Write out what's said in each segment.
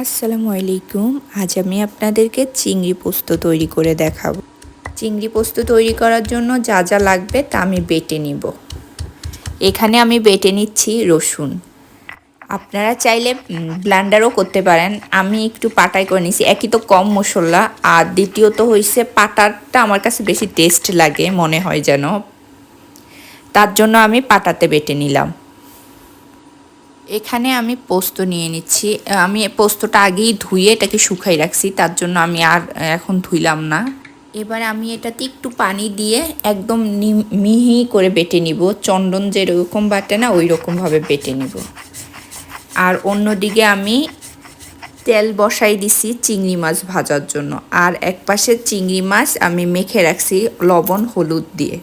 আসসালামু আলাইকুম। আজ আমি আপনাদেরকে চিংড়ি পোস্ত তৈরি করে দেখাবো। চিংড়ি পোস্ত তৈরি করার জন্য যা যা লাগবে তা আমি বেটে নিব। এখানে আমি বেটে নিচ্ছি রসুন। আপনারা চাইলে ব্লান্ডারও করতে পারেন। আমি একটু পাটাই করে নিছি। একই তো কম মশলা। আর দ্বিতীয়ত হয়েছে পাটাটা আমার কাছে বেশি টেস্ট লাগে, মনে হয় যেন। তার জন্য আমি পাটাতে বেটে নিলাম। এখানে আমি পোস্ত নিয়ে নিচ্ছি। আমি পোস্তটা আগেই ধুয়ে এটাকে শুকাই রাখছি, তার জন্য আমি আর এখন ধুইলাম না। এবার আমি এটাতে একটু পানি দিয়ে একদম মিহি করে বেটে নিব। চন্দন যেরকম বাটে না ওই রকমভাবে বেটে নিব। আর অন্যদিকে আমি তেল বসাই দিছি চিংড়ি মাছ ভাজার জন্য। আর এক পাশে চিংড়ি মাছ আমি মেখে রাখছি লবণ, হলুদ দিয়ে।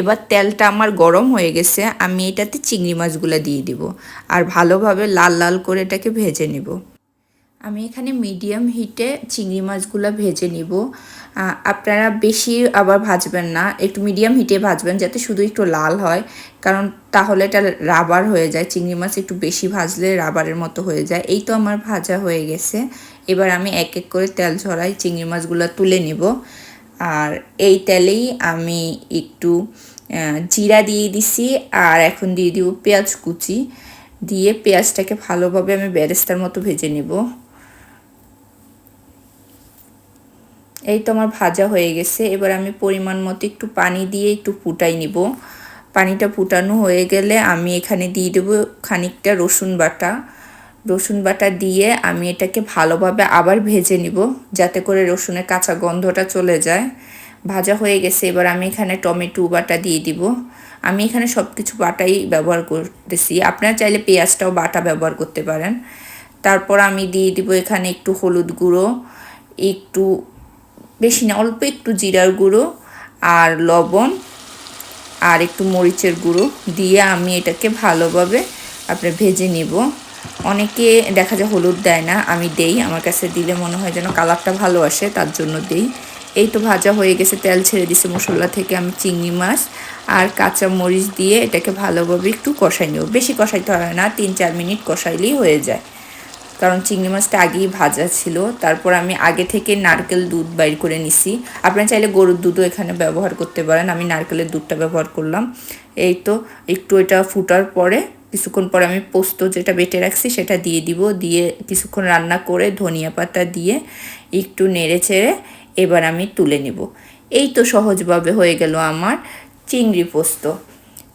এবার তেলটা আমার গরম হয়ে গেছে, আমি এটাতে চিংড়ি মাছগুলো দিয়ে দিব আর ভালোভাবে লাল লাল করে এটাকে ভেজে নিব। আমি এখানে মিডিয়াম হিটে চিংড়ি মাছগুলো ভেজে নিব। আপনারা বেশি আবার ভাজবেন না, একটু মিডিয়াম হিটে ভাজবেন যাতে শুধু একটু লাল হয়, কারণ তাহলে এটা রাবার হয়ে যায়, চিংড়ি মাছ একটু বেশি ভাজলে রাবারের মতো হয়ে যায়। এই তো আমার ভাজা হয়ে গেছে। এবার আমি এক এক করে তেল ঝরাই চিংড়ি মাছগুলো তুলে নিব। আর এই তেলেই আমি একটু জিরা দিয়ে দিছি আর এখন দিয়ে দিব পেঁয়াজ কুচি। দিয়ে পেঁয়াজটাকে ভালোভাবে আমি বেরেস্তার মতো ভেজে নেব। এই তো আমার ভাজা হয়ে গেছে। এবার আমি পরিমাণ মতো একটু পানি দিয়ে একটু ফুটাই নিব। পানিটা ফুটানো হয়ে গেলে আমি এখানে দিয়ে দেবো খানিকটা রসুন বাটা। রসুন বাটা দিয়ে আমি এটাকে ভালোভাবে আবার ভেজে নিব, যাতে করে রসুনের কাঁচা গন্ধটা চলে যায়। ভাজা হয়ে গেছে, এবার আমি এখানে টমেটো বাটা দিয়ে দিব। আমি এখানে সব কিছু বাটাই ব্যবহার করতেছি। আপনারা চাইলে পেঁয়াজটাও বাটা ব্যবহার করতে পারেন। তারপর আমি দিয়ে দিব এখানে একটু হলুদ গুঁড়ো, একটু বেশি না, অল্প একটু জিরার গুঁড়ো আর লবণ আর একটু মরিচের গুঁড়ো দিয়ে আমি এটাকে ভালোভাবে আপনার ভেজে নিব। অনেকে দেখা যায় হলুদ দেয় না, আমি দেই। আমার কাছে দিলে মনে হয় যেন কালারটা ভালো আসে, তার জন্য দেই। এই তো ভাজা হয়ে গেছে, তেল ছেড়ে দিছে মশলা থেকে আমি চিংড়ি মাছ আর কাঁচা মরিচ দিয়ে এটাকে ভালোভাবে একটু কষাই নেব। বেশি কষাইতে হয় না, তিন চার মিনিট কষাইলেই হয়ে যায়। কারণ চিংড়ি মাছটা আগেই ভাজা ছিল, তারপর আমি আগে থেকে নারকেল দুধ বাইর করে নিছি। আপনারা চাইলে গরুর দুধও এখানে ব্যবহার করতে পারেন, আমি নারকেলের দুধটা ব্যবহার করলাম। এই তো একটু এটা ফুটার পরে কিছুক্ষণ পরে আমি পোস্ত যেটা বেটে রাখছি সেটা দিয়ে দিব। দিয়ে কিছুক্ষণ রান্না করে ধনিয়া পাতা দিয়ে একটু নেড়ে চেড়ে এবার আমি তুলে নেব। এই তো সহজভাবে হয়ে গেল আমার চিংড়ি পোস্ত।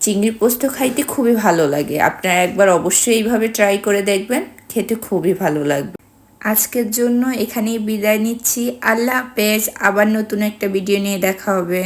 চিংড়ি পোস্ত খাইতে খুবই ভালো লাগে। আপনারা একবার অবশ্যই এইভাবে ট্রাই করে দেখবেন, খেতে খুবই ভালো লাগবে। আজকের জন্য এখানেই বিদায় নিচ্ছি। আল্লাহ হাফেজ। আবার নতুন একটা ভিডিও নিয়ে দেখা হবে।